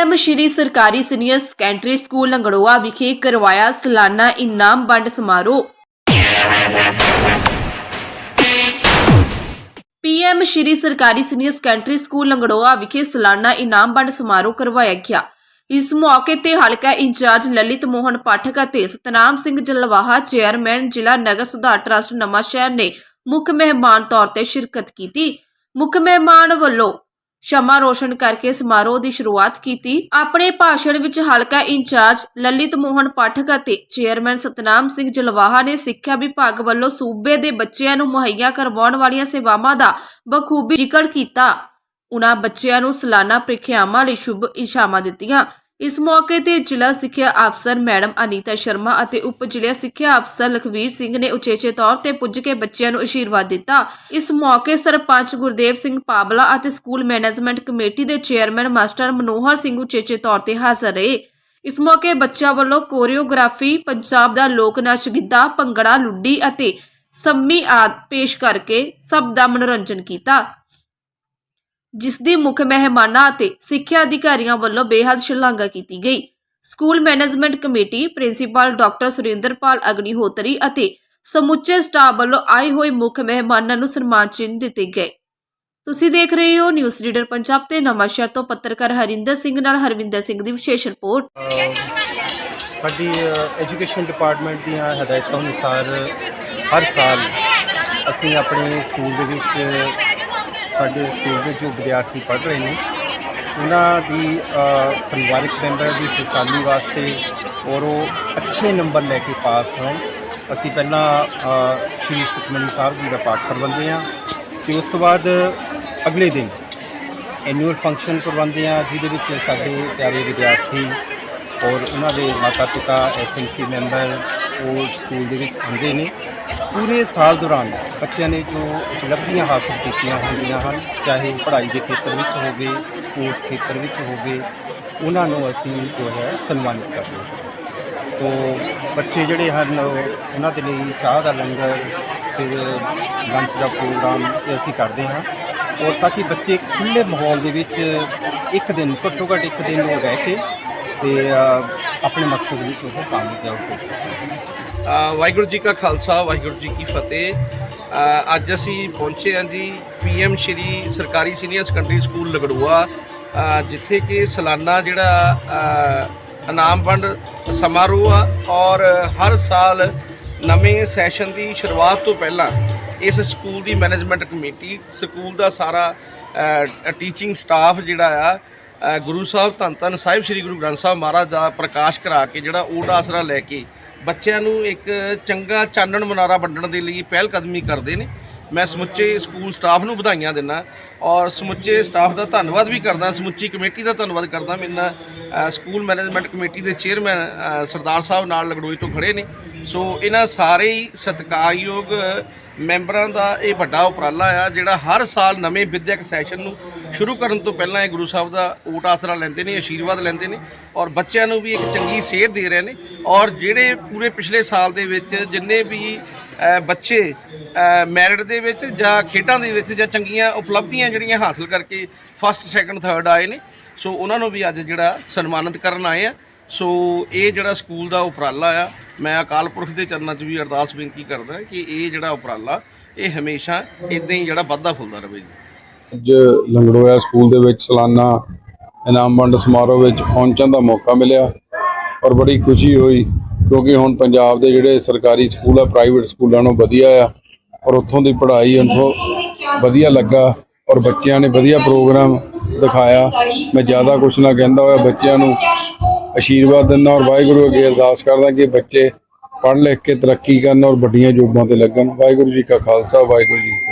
PM ਸ਼੍ਰੀ ਸਰਕਾਰੀ senior secondary school Langroya ਵਿਖੇ ਕਰਵਾਇਆ ਸਾਲਾਨਾ ਇਨਾਮ ਵੰਡ ਸਮਾਰੋਹ। ਪੀਐਮ ਸ਼੍ਰੀ ਸਰਕਾਰੀ ਸੀਨੀਅਰ ਸੈਕੰਡਰੀ ਸਕੂਲ ਲੰਗੜੋਆ ਵਿਖੇ ਸਾਲਾਨਾ ਇਨਾਮ ਵੰਡ ਸਮਾਰੋਹ ਕਰਵਾਇਆ ਗਿਆ। ਇਸ ਮੌਕੇ ਤੇ ਹਲਕਾ ਇੰਚਾਰਜ ਲਲਿਤ ਮੋਹਨ ਪਾਠਕ ਅਤੇ ਸਤਨਾਮ ਸਿੰਘ ਜਲਵਾਹਾ, ਚੇਅਰਮੈਨ ਜ਼ਿਲ੍ਹਾ ਨਗਰ ਸੁਧਾਰ ਟਰਸਟ ਨਵਾਂਸ਼ਹਿਰ ਨੇ ਮੁੱਖ ਮਹਿਮਾਨ ਤੌਰ ਤੇ ਸ਼ਿਰਕਤ ਕੀਤੀ। ਮੁੱਖ ਮਹਿਮਾਨ ਵੱਲੋਂ ਸ਼ਮਾ ਰੋਸ਼ਨ ਕਰਕੇ ਸਮਾਰੋਹ ਦੀ ਸ਼ੁਰੂਆਤ ਕੀਤੀ। ਆਪਣੇ ਭਾਸ਼ਣ ਵਿੱਚ ਹਲਕਾ ਇੰਚਾਰਜ ਲਲਿਤ ਮੋਹਨ ਪਾਠਕ ਅਤੇ ਚੇਅਰਮੈਨ ਸਤਨਾਮ ਸਿੰਘ ਜਲਵਾਹਾ ਨੇ ਸਿੱਖਿਆ ਵਿਭਾਗ ਵੱਲੋਂ ਸੂਬੇ ਦੇ ਬੱਚਿਆਂ ਨੂੰ ਮੁਹੱਈਆ ਕਰਵਾਉਣ ਵਾਲੀਆਂ ਸੇਵਾਵਾਂ ਦਾ ਬਖੂਬੀ ਜ਼ਿਕਰ ਕੀਤਾ। ਉਨ੍ਹਾਂ ਬੱਚਿਆਂ ਨੂੰ ਸਾਲਾਨਾ ਪ੍ਰੀਖਿਆਵਾਂ ਲਈ ਸ਼ੁਭ ਇਸ਼ਾਵਾਂ ਦਿੱਤੀਆਂ। ਇਸ ਮੌਕੇ ਤੇ ਜ਼ਿਲ੍ਹਾ ਸਿੱਖਿਆ ਅਫਸਰ ਮੈਡਮ ਅਨੀਤਾ ਸ਼ਰਮਾ ਅਤੇ ਉਪ ਜ਼ਿਲ੍ਹਾ ਸਿੱਖਿਆ ਅਫਸਰ ਲਖਵੀਰ ਸਿੰਘ ਨੇ ਉਚੇਚੇ ਤੌਰ ਤੇ ਪੁੱਜ ਕੇ ਬੱਚਿਆਂ ਨੂੰ ਅਸ਼ੀਰਵਾਦ ਦਿੱਤਾ। ਇਸ ਮੌਕੇ ਸਰਪੰਚ ਗੁਰਦੇਵ ਸਿੰਘ ਪਾਬਲਾ ਅਤੇ ਸਕੂਲ ਮੈਨੇਜਮੈਂਟ ਕਮੇਟੀ ਦੇ ਚੇਅਰਮੈਨ ਮਾਸਟਰ ਮਨੋਹਰ ਸਿੰਘ ਉਚੇਚੇ ਤੌਰ ਤੇ ਹਾਜ਼ਰ ਰਹੇ। ਇਸ ਮੌਕੇ ਬੱਚਿਆਂ ਵੱਲੋਂ ਕੋਰੀਓਗ੍ਰਾਫੀ, ਪੰਜਾਬ ਦਾ ਲੋਕ ਨਾਚ ਗਿੱਧਾ, ਭੰਗੜਾ, ਲੁੱਡੀ ਅਤੇ ਸੰਮੀ ਆਦ ਪੇਸ਼ ਕਰਕੇ ਸਭ ਦਾ ਮਨੋਰੰਜਨ ਕੀਤਾ। ਜਿਸ ਦੀ ਮੁੱਖ ਮਹਿਮਾਨਾਂ ਅਤੇ ਸਿੱਖਿਆ ਅਧਿਕਾਰੀਆਂ ਵੱਲੋਂ ਬੇਹੱਦ ਸ਼ਲਾਘਾ ਕੀਤੀ ਗਈ। School management committee principal doctor Surinderpal Agnihotri ਅਤੇ ਸਮੁੱਚੇ ਸਟਾਫ ਵੱਲੋਂ ਆਏ ਹੋਏ ਮੁੱਖ ਮਹਿਮਾਨਾਂ ਨੂੰ ਸਨਮਾਨ ਚਿੰਨ੍ਹ ਦਿੱਤੇ ਗਏ। ਤੁਸੀਂ ਦੇਖ ਰਹੇ ਹੋ ਨਿਊਜ਼ ਰੀਡਰ ਪੰਜਾਬ ਤੇ ਨਵਾਂਸ਼ਹਿਰ ਤੋਂ ਪੱਤਰਕਾਰ ਹਰਿੰਦਰ ਸਿੰਘ ਨਾਲ ਹਰਵਿੰਦਰ ਸਿੰਘ ਦੀ ਵਿਸ਼ੇਸ਼ ਰਿਪੋਰਟ। ਸਾਡੀ ਐਜੂਕੇਸ਼ਨ ਡਿਪਾਰਟਮੈਂਟ ਦੀਆਂ ਹਦਾਇਤਾਂ ਅਨੁਸਾਰ ਹਰ ਸਾਲ ਅਸੀਂ ਆਪਣੇ ਸਕੂਲ ਦੇ ਵਿੱਚ ਸਾਡੇ ਸਕੂਲ ਦੇ ਜੋ ਵਿਦਿਆਰਥੀ ਪੜ੍ਹ ਰਹੇ ਨੇ ਉਹਨਾਂ ਦੀ ਅ, ਪਰਿਵਾਰਕ ਮੈਂਬਰ ਦੀ ਖੁਸ਼ਹਾਲੀ ਵਾਸਤੇ ਔਰ ਉਹ ਅੱਛੇ ਨੰਬਰ ਲੈ ਕੇ ਪਾਸ ਹੋਣ। ਅਸੀਂ ਪਹਿਲਾਂ ਸ਼੍ਰੀ ਸੁਖਮਨੀ ਸਾਹਿਬ ਜੀ ਦਾ ਪਾਠ ਕਰਵਾਉਂਦੇ ਹਾਂ ਤੇ ਉਸ ਤੋਂ ਬਾਅਦ ਅਗਲੇ ਦਿਨ ਐਨੂਅਲ ਫੰਕਸ਼ਨ ਕਰਵਾਉਂਦੇ ਹਾਂ ਜਿਹਦੇ ਵਿੱਚ ਸਾਡੇ ਪਿਆਰੇ ਵਿਦਿਆਰਥੀ ਔਰ ਉਹਨਾਂ ਦੇ ਮਾਤਾ ਪਿਤਾ ਐਸਐਮਸੀ ਮੈਂਬਰ ਉਹ ਸਕੂਲ ਦੇ ਵਿੱਚ ਆਉਂਦੇ ਨੇ। ਪੂਰੇ ਸਾਲ ਦੌਰਾਨ ਬੱਚਿਆਂ ਨੇ ਜੋ ਉਪਲਬਧੀਆਂ ਹਾਸਲ ਕੀਤੀਆਂ ਹੁੰਦੀਆਂ ਹਨ, ਚਾਹੇ ਪੜ੍ਹਾਈ ਦੇ ਖੇਤਰ ਵਿੱਚ ਹੋਵੇ ਸਪੋਰਟਸ ਖੇਤਰ ਵਿੱਚ ਹੋਵੇ ਉਹਨਾਂ ਨੂੰ ਅਸੀਂ ਜੋ ਹੈ ਸਨਮਾਨਿਤ ਕਰਦੇ ਹਾਂ। ਤੋ ਬੱਚੇ ਜਿਹੜੇ ਹਨ ਉਹਨਾਂ ਦੇ ਲਈ ਚਾਹ ਦਾ ਲੰਗਰ, ਫਿਰ ਲੰਚ ਦਾ ਪ੍ਰੋਗਰਾਮ ਅਸੀਂ ਕਰਦੇ ਹਾਂ। ਔਰ ਤਾਂ ਕਿ ਬੱਚੇ ਖੁੱਲੇ ਮਾਹੌਲ ਦੇ ਵਿੱਚ ਇੱਕ ਦਿਨ, ਘੱਟੋ ਘੱਟ ਇੱਕ ਦਿਨ ਉਹ ਰਹਿ ਕੇ ਤੇ ਆਪਣੇ ਮਕਸਦ ਵਿੱਚ ਉਹ ਕਾਮਯਾਬ ਹੋ ਸਕਣ ਵਾਹਿਗੁਰੂ ਜੀ ਕਾ ਖਾਲਸਾ ਵਾਹਿਗੁਰੂ ਜੀ ਕੀ ਫਤਿਹ। ਅੱਜ ਅਸੀਂ ਪਹੁੰਚੇ ਹਾਂ ਜੀ ਪੀਐਮ ਸ਼੍ਰੀ ਸਰਕਾਰੀ ਸੀਨੀਅਰ ਸੈਕੰਡਰੀ ਸਕੂਲ ਲਗੜੂਆ ਜਿੱਥੇ ਕਿ ਸਾਲਾਨਾ ਜਿਹੜਾ ਅ, ਇਨਾਮ ਵੰਡ ਸਮਾਰੋਹ ਆ ਔਰ ਹਰ ਸਾਲ ਨਵੇਂ ਸੈਸ਼ਨ ਦੀ ਸ਼ੁਰੂਆਤ ਤੋਂ ਪਹਿਲਾਂ ਇਸ ਸਕੂਲ ਦੀ ਮੈਨੇਜਮੈਂਟ ਕਮੇਟੀ ਸਕੂਲ ਦਾ ਸਾਰਾ ਟੀਚਿੰਗ ਸਟਾਫ ਜਿਹੜਾ ਆ ਗੁਰੂ ਸਾਹਿਬ ਧੰਨ ਧੰਨ ਸਾਹਿਬ ਸ੍ਰੀ ਗੁਰੂ ਗ੍ਰੰਥ ਸਾਹਿਬ ਮਹਾਰਾਜ ਦਾ ਪ੍ਰਕਾਸ਼ ਕਰਾ ਕੇ ਜਿਹੜਾ ਓਟ ਆਸਰਾ ਲੈ ਕੇ ਬੱਚਿਆਂ ਨੂੰ ਇੱਕ ਚੰਗਾ ਚਾਨਣ ਮਨਾਰਾ ਵੰਡਣ ਦੇ ਲਈ ਪਹਿਲ ਕਦਮੀ ਕਰਦੇ ਨੇ। ਮੈਂ ਸਮੁੱਚੇ ਸਕੂਲ ਸਟਾਫ ਨੂੰ ਵਧਾਈਆਂ ਦਿੰਦਾ ਔਰ ਸਮੁੱਚੇ ਸਟਾਫ ਦਾ ਧੰਨਵਾਦ ਵੀ ਕਰਦਾ, ਸਮੁੱਚੀ ਕਮੇਟੀ ਦਾ ਧੰਨਵਾਦ ਕਰਦਾ। ਮੇਰੇ ਨਾਲ ਸਕੂਲ ਮੈਨੇਜਮੈਂਟ ਕਮੇਟੀ ਦੇ ਚੇਅਰਮੈਨ ਸਰਦਾਰ ਸਾਹਿਬ ਨਾਲ ਲਗੜੋਈ ਤੋਂ ਖੜੇ ਨੇ। ਸੋ ਇਹਨਾਂ ਸਾਰੇ ਹੀ ਸਤਿਕਾਰਯੋਗ ਮੈਂਬਰਾਂ ਦਾ ਇਹ ਵੱਡਾ ਉਪਰਾਲਾ ਆ, ਜਿਹੜਾ ਹਰ ਸਾਲ ਨਵੇਂ ਵਿਦਿਅਕ ਸੈਸ਼ਨ ਨੂੰ ਸ਼ੁਰੂ ਕਰਨ ਤੋਂ ਪਹਿਲਾਂ ਇਹ ਗੁਰੂ ਸਾਹਿਬ ਦਾ ਓਟ ਆਸਰਾ ਲੈਂਦੇ ਨੇ, ਆਸ਼ੀਰਵਾਦ ਲੈਂਦੇ ਨੇ ਔਰ ਬੱਚਿਆਂ ਨੂੰ ਵੀ ਇੱਕ ਚੰਗੀ ਸੇਧ ਦੇ ਰਹੇ ਨੇ ਔਰ ਜਿਹੜੇ ਪੂਰੇ ਪਿਛਲੇ ਸਾਲ ਦੇ ਵਿੱਚ ਜਿੰਨੇ ਵੀ ਬੱਚੇ ਮੈਰਿਟ ਦੇ ਵਿੱਚ ਜਾਂ ਖੇਡਾਂ ਦੇ ਵਿੱਚ ਜਾਂ ਚੰਗੀਆਂ ਉਪਲਬਧੀਆਂ ਜਿਹੜੀਆਂ ਹਾਸਲ ਕਰਕੇ ਫਸਟ ਸੈਕੰਡ ਥਰਡ ਆਏ ਨੇ, ਸੋ ਉਹਨਾਂ ਨੂੰ ਵੀ ਅੱਜ ਜਿਹੜਾ ਸਨਮਾਨਿਤ ਕਰਨ ਆਏ ਆ। ਸੋ ਇਹ ਜਿਹੜਾ ਸਕੂਲ ਦਾ ਉਪਰਾਲਾ ਆ, ਮੈਂ ਅਕਾਲ ਪੁਰਖ ਦੇ ਚਰਨਾਂ 'ਚ ਵੀ ਅਰਦਾਸ ਬੇਨਤੀ ਕਰਦਾ ਕਿ ਇਹ ਜਿਹੜਾ ਉਪਰਾਲਾ, ਇਹ ਹਮੇਸ਼ਾ ਇਦਾਂ ਹੀ ਜਿਹੜਾ ਵੱਧਦਾ ਫੁੱਲਦਾ ਰਹੇ ਜੀ। ਅੱਜ ਲੰਗੜੋਇਆ ਸਕੂਲ ਦੇ ਵਿੱਚ ਸਾਲਾਨਾ ਇਨਾਮ ਵੰਡ ਸਮਾਰੋਹ ਵਿੱਚ ਪਹੁੰਚਣ ਦਾ ਮੌਕਾ ਮਿਲਿਆ ਔਰ ਬੜੀ ਖੁਸ਼ੀ ਹੋਈ ਕਿਉਂਕਿ ਹੁਣ ਪੰਜਾਬ ਦੇ ਜਿਹੜੇ ਸਰਕਾਰੀ ਸਕੂਲ ਆ, ਪ੍ਰਾਈਵੇਟ ਸਕੂਲਾਂ ਨਾਲੋਂ ਵਧੀਆ ਆ ਔਰ ਉੱਥੋਂ ਦੀ ਪੜ੍ਹਾਈ ਅਨਸੋ ਵਧੀਆ ਲੱਗਾ ਔਰ ਬੱਚਿਆਂ ਨੇ ਵਧੀਆ ਪ੍ਰੋਗਰਾਮ ਦਿਖਾਇਆ। ਮੈਂ ਜ਼ਿਆਦਾ ਕੁਝ ਨਾ ਕਹਿੰਦਾ ਹੋਇਆ ਬੱਚਿਆਂ ਨੂੰ ਆਸ਼ੀਰਵਾਦ ਦਿੰਦਾ ਔਰ ਵਾਹਿਗੁਰੂ ਅੱਗੇ ਅਰਦਾਸ ਕਰਦਾ ਕਿ ਬੱਚੇ ਪੜ੍ਹ ਲਿਖ ਕੇ ਤਰੱਕੀ ਕਰਨ ਔਰ ਵੱਡੀਆਂ ਜੋਬਾਂ ਤੇ ਲੱਗਣ। ਵਾਹਿਗੁਰੂ ਜੀ ਕਾ ਖਾਲਸਾ, ਵਾਹਿਗੁਰੂ ਜੀ